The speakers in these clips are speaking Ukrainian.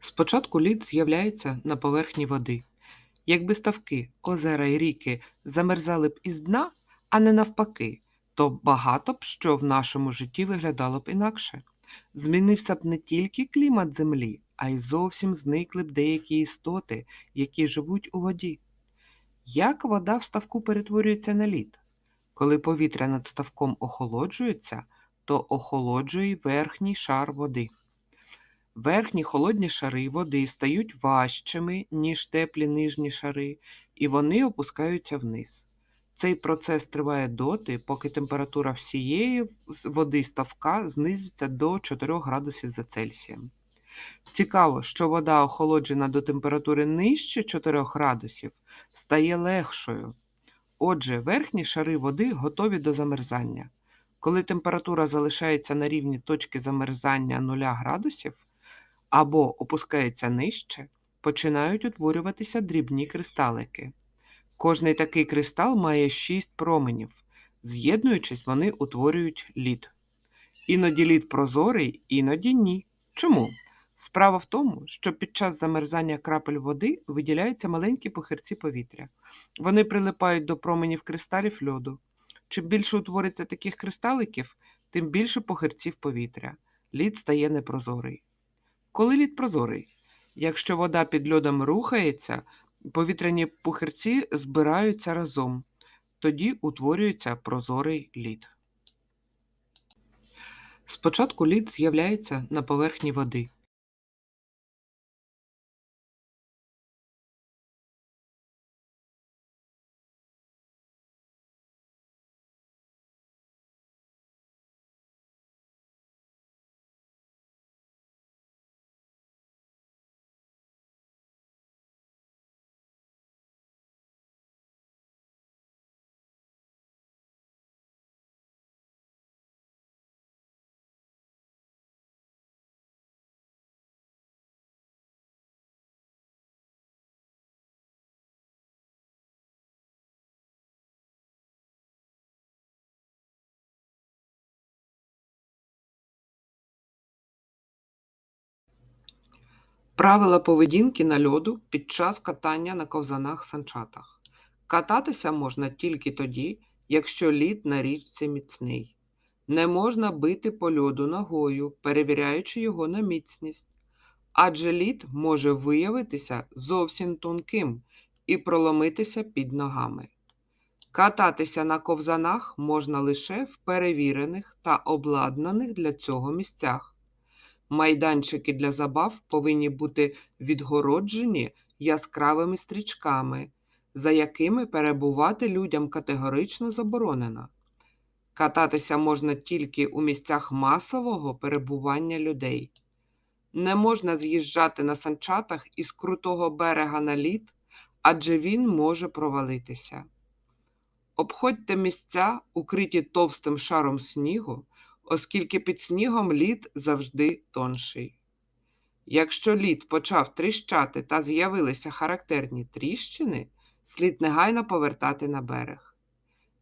Спочатку лід з'являється на поверхні води. Якби ставки, озера і ріки замерзали б із дна, а не навпаки, то багато б що в нашому житті виглядало б інакше. Змінився б не тільки клімат Землі, а й зовсім зникли б деякі істоти, які живуть у воді. Як вода в ставку перетворюється на лід? Коли повітря над ставком охолоджується, то охолоджує верхній шар води. Верхні холодні шари води стають важчими, ніж теплі нижні шари, і вони опускаються вниз. Цей процес триває доти, поки температура всієї води ставка знизиться до 4 градусів за Цельсієм. Цікаво, що вода, охолоджена до температури нижче 4 градусів, стає легшою. Отже, верхні шари води готові до замерзання. Коли температура залишається на рівні точки замерзання 0 градусів або опускається нижче, починають утворюватися дрібні кристалики. Кожний такий кристал має 6 променів. З'єднуючись, вони утворюють лід. Іноді лід прозорий, іноді ні. Чому? Справа в тому, що під час замерзання крапель води виділяються маленькі похирці повітря. Вони прилипають до променів кристалів льоду. Чим більше утвориться таких кристаликів, тим більше похирців повітря. Лід стає непрозорий. Коли лід прозорий? Якщо вода під льодом рухається, повітряні пухирці збираються разом. Тоді утворюється прозорий лід. Спочатку лід з'являється на поверхні води. Правила поведінки на льоду під час катання на ковзанах-санчатах. Кататися можна тільки тоді, якщо лід на річці міцний. Не можна бити по льоду ногою, перевіряючи його на міцність, адже лід може виявитися зовсім тонким і проломитися під ногами. Кататися на ковзанах можна лише в перевірених та обладнаних для цього місцях. Майданчики для забав повинні бути відгороджені яскравими стрічками, за якими перебувати людям категорично заборонено. Кататися можна тільки у місцях масового перебування людей. Не можна з'їжджати на санчатах із крутого берега на лід, адже він може провалитися. Обходьте місця, укриті товстим шаром снігу, оскільки під снігом лід завжди тонший. Якщо лід почав тріщати та з'явилися характерні тріщини, слід негайно повертати на берег.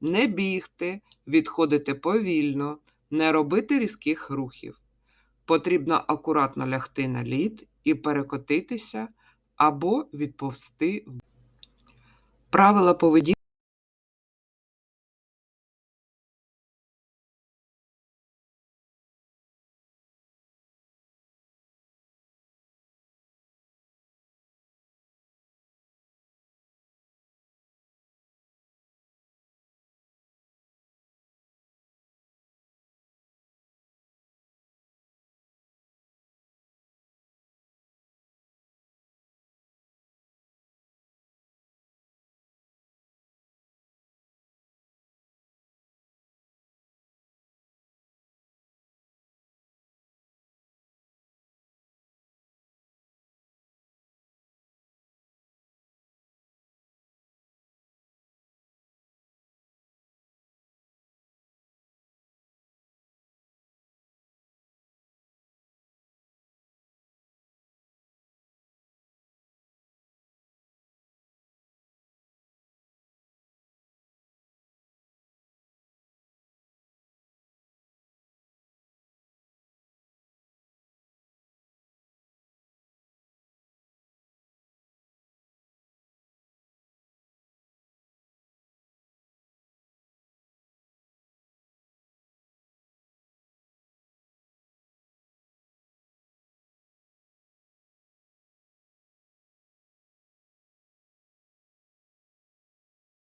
Не бігти, відходити повільно, не робити різких рухів. Потрібно акуратно лягти на лід і перекотитися або відповсти. Правила поведінки